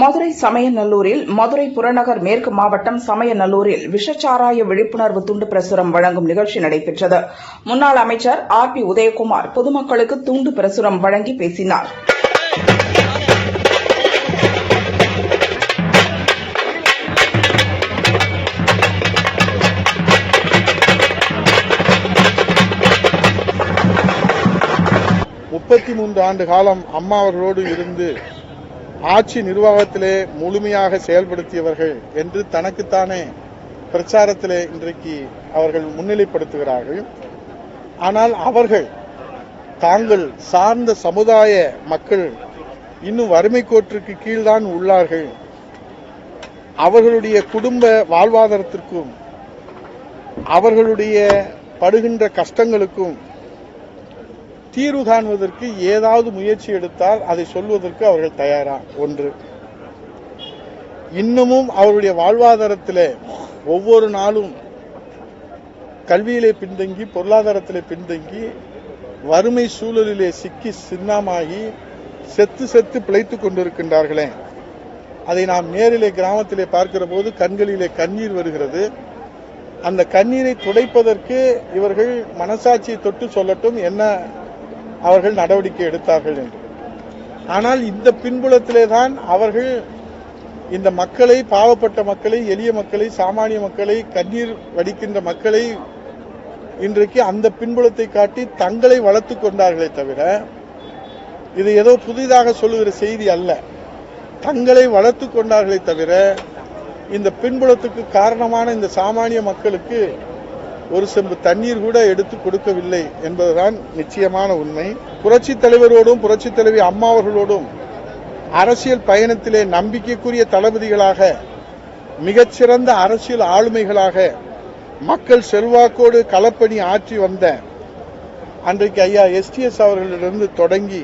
மதுரை சமயநல்லூரில் மதுரை புறநகர் மேற்கு மாவட்டம் சமயநல்லூரில் விஷச்சாராய விழிப்புணர்வு துண்டு பிரசுரம் வழங்கும் நிகழ்ச்சி நடைபெற்றது. முன்னாள் அமைச்சர் ஆர் பி உதயகுமார் பொதுமக்களுக்கு துண்டு பிரசுரம் வழங்கி பேசினார். முப்பத்தி மூன்று ஆண்டு காலம் அம்மா அவர்களோடு இருந்து ஆட்சி நிர்வாகத்திலே முழுமையாக செயல்படுத்தியவர்கள் என்று தனக்குத்தானே பிரச்சாரத்திலே இன்றைக்கு அவர்கள் முன்னிலைப்படுத்துகிறார்கள். ஆனால் அவர்கள் தாங்கள் சார்ந்த சமுதாய மக்கள் இன்னும் வறுமை கோட்டிற்கு கீழ்தான் உள்ளார்கள். அவர்களுடைய குடும்ப வாழ்வாதாரத்திற்கும் அவர்களுடைய படுகின்ற கஷ்டங்களுக்கும் தீர்வு காண்பதற்கு ஏதாவது முயற்சி எடுத்தால் அதை சொல்வதற்கு அவர்கள் தயாரா? ஒன்று. இன்னமும் அவருடைய வாழ்வாதாரத்தில் ஒவ்வொரு நாளும் கல்வியிலே பின்தங்கி பொருளாதாரத்திலே பின்தங்கி வறுமை சூழலிலே சிக்கி சின்னமாகி செத்து செத்து பிழைத்துக் கொண்டிருக்கின்றார்களே. அதை நாம் நேரிலே கிராமத்திலே பார்க்கிற போது கண்களிலே கண்ணீர் வருகிறது. அந்த கண்ணீரை துடைப்பதற்கு இவர்கள் மனசாட்சியை தொட்டு சொல்லட்டும் என்ன அவர்கள் நடவடிக்கை எடுத்தார்கள் என்று. ஆனால் இந்த பின்புலத்திலே தான் அவர்கள் இந்த மக்களை பாவப்பட்ட மக்களை எளிய மக்களை சாமானிய மக்களை கண்ணீர் வடிக்கின்ற மக்களை இன்றைக்கு அந்த பின்புலத்தை காட்டி தங்களை வளர்த்துக் கொண்டார்களே தவிர இது ஏதோ புதிதாக சொல்லுகிற செய்தி அல்ல. தங்களை வளர்த்துக் கொண்டார்களே தவிர இந்த பின்புலத்துக்கு காரணமான இந்த சாமானிய மக்களுக்கு ஒரு செம்பு தண்ணீர் கூட எடுத்து கொடுக்கவில்லை என்பதுதான் நிச்சயமான உண்மை. புரட்சி தலைவரோடும் புரட்சி தலைவி அம்மா அவர்களோடும் அரசியல் பயணத்திலே நம்பிக்கைக்குரிய தளபதிகளாக மிகச்சிறந்த அரசியல் ஆளுமைகளாக மக்கள் செல்வாக்கோடு களப்பணி ஆற்றி வந்த அன்றைக்கு ஐயா எஸ்டிஎஸ் அவர்களிடமிருந்து தொடங்கி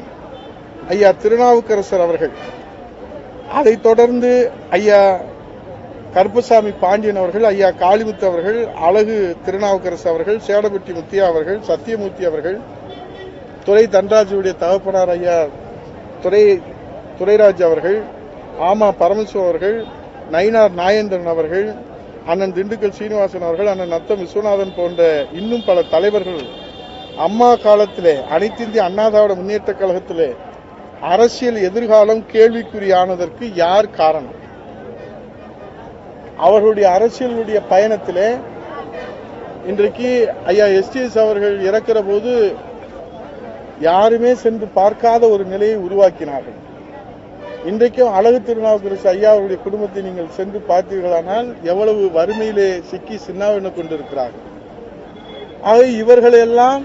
ஐயா திருநாவுக்கரசர் அவர்கள் அதைத் தொடர்ந்து ஐயா கருப்பசாமி பாண்டியன் அவர்கள் ஐயா காளிமுத்து அவர்கள் அழகு திருநாவுக்கரசு அவர்கள் சேடபட்டி முத்தியா அவர்கள் சத்தியமூர்த்தி அவர்கள் துறை தன்ராஜுடைய தகப்பனார் ஐயா துறை துரைராஜ் அவர்கள் ஆமா பரமசிவம் அவர்கள் நயினார் நாயேந்திரன் அவர்கள் அண்ணன் திண்டுக்கல் சீனிவாசன் அவர்கள் அண்ணன் நத்தம் விஸ்வநாதன் போன்ற இன்னும் பல தலைவர்கள் அம்மா காலத்திலே அனைத்திந்திய அண்ணா திராவிட முன்னேற்ற கழகத்திலே அரசியல் எதிர்காலம் கேள்விக்குறியானதற்கு யார் காரணம்? அவர்களுடைய அரசியலுடைய பயணத்திலே இன்றைக்கு ஐயா எஸ்டிஎஸ் அவர்கள் இறக்கிற போது யாருமே சென்று பார்க்காத ஒரு நிலையை உருவாக்கினார்கள். இன்றைக்கும் அழகு திருநாவுக்கரசு ஐயா அவருடைய குடும்பத்தை நீங்கள் சென்று பார்த்தீர்களானால் எவ்வளவு வறுமையிலே சிக்கி சின்னாவின கொண்டிருக்கிறார்கள். ஆக இவர்களெல்லாம்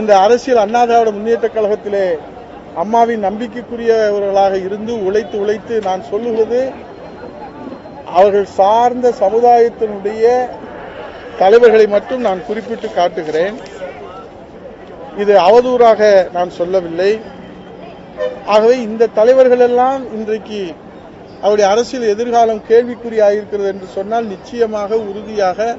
இந்த அரசியல் அண்ணா திராவிட முன்னேற்ற கழகத்திலே அம்மாவின் நம்பிக்கைக்குரியவர்களாக இருந்து உழைத்து உழைத்து நான் சொல்லுவது அவர்கள் சார்ந்த சமுதாயத்தினுடைய தலைவர்களை மட்டும் நான் குறிப்பிட்டு காட்டுகிறேன். இது அவதூறாக நான் சொல்லவில்லை. ஆகவே இந்த தலைவர்கள் எல்லாம் இன்றைக்கு அவருடைய அரசியல் எதிர்காலம் கேள்விக்குறியாகிருக்கிறது என்று சொன்னால் நிச்சயமாக உறுதியாக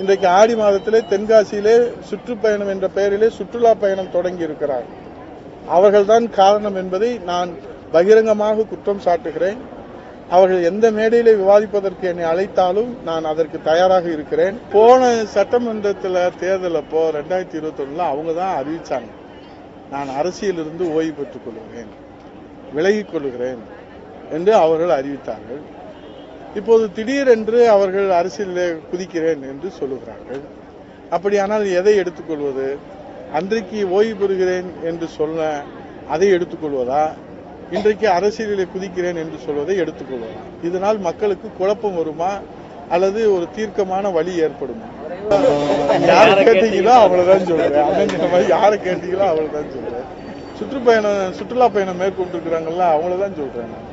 இன்றைக்கு ஆடி மாதத்திலே தென்காசியிலே சுற்றுப்பயணம் என்ற பெயரிலே சுற்றுலா பயணம் தொடங்கி இருக்கிறார் அவர்கள்தான் காரணம் என்பதை நான் பகிரங்கமாக குற்றம் சாட்டுகிறேன். அவர்கள் எந்த மேடையில விவாதிப்பதற்கு என்னை அழைத்தாலும் நான் அதற்கு தயாராக இருக்கிறேன். போன சட்டமன்றத்தில் தேர்தல் அப்போ ரெண்டாயிரத்தி இருபத்தி ஒண்ணுல அவங்க தான் அறிவிச்சாங்க. நான் அரசியலிருந்து ஓய்வு பெற்றுக் கொள்கிறேன் விலகிக் கொள்கிறேன் என்று அவர்கள் அறிவித்தார்கள். இப்போது திடீரென்று அவர்கள் அரசியலில் குதிக்கிறேன் என்று சொல்லுகிறார்கள். அப்படியானால் எதை எடுத்துக்கொள்வது அன்றைக்கு ஓய்வு பெறுகிறேன் என்று சொன்ன அதை எடுத்துக்கொள்வதா இன்றைக்கு அரசியலிலே குதிக்கிறேன் என்று சொல்வதை எடுத்துக்கொள்வதா இதனால் மக்களுக்கு குழப்பம் வருமா? அல்லது ஒரு தீர்க்கமான வழி ஏற்படுமா? யாரை கேட்டீங்களோ அவ்வளவுதான் சொல்றேன். சொன்ன மாதிரி யாரை கேட்டீங்களோ அவ்வளவுதான் சொல்றேன். சுற்றுப்பயணம் சுற்றுலா பயணம் மேற்கொண்டிருக்கிறாங்கல்ல அவங்களதான் சொல்றேன் நான்.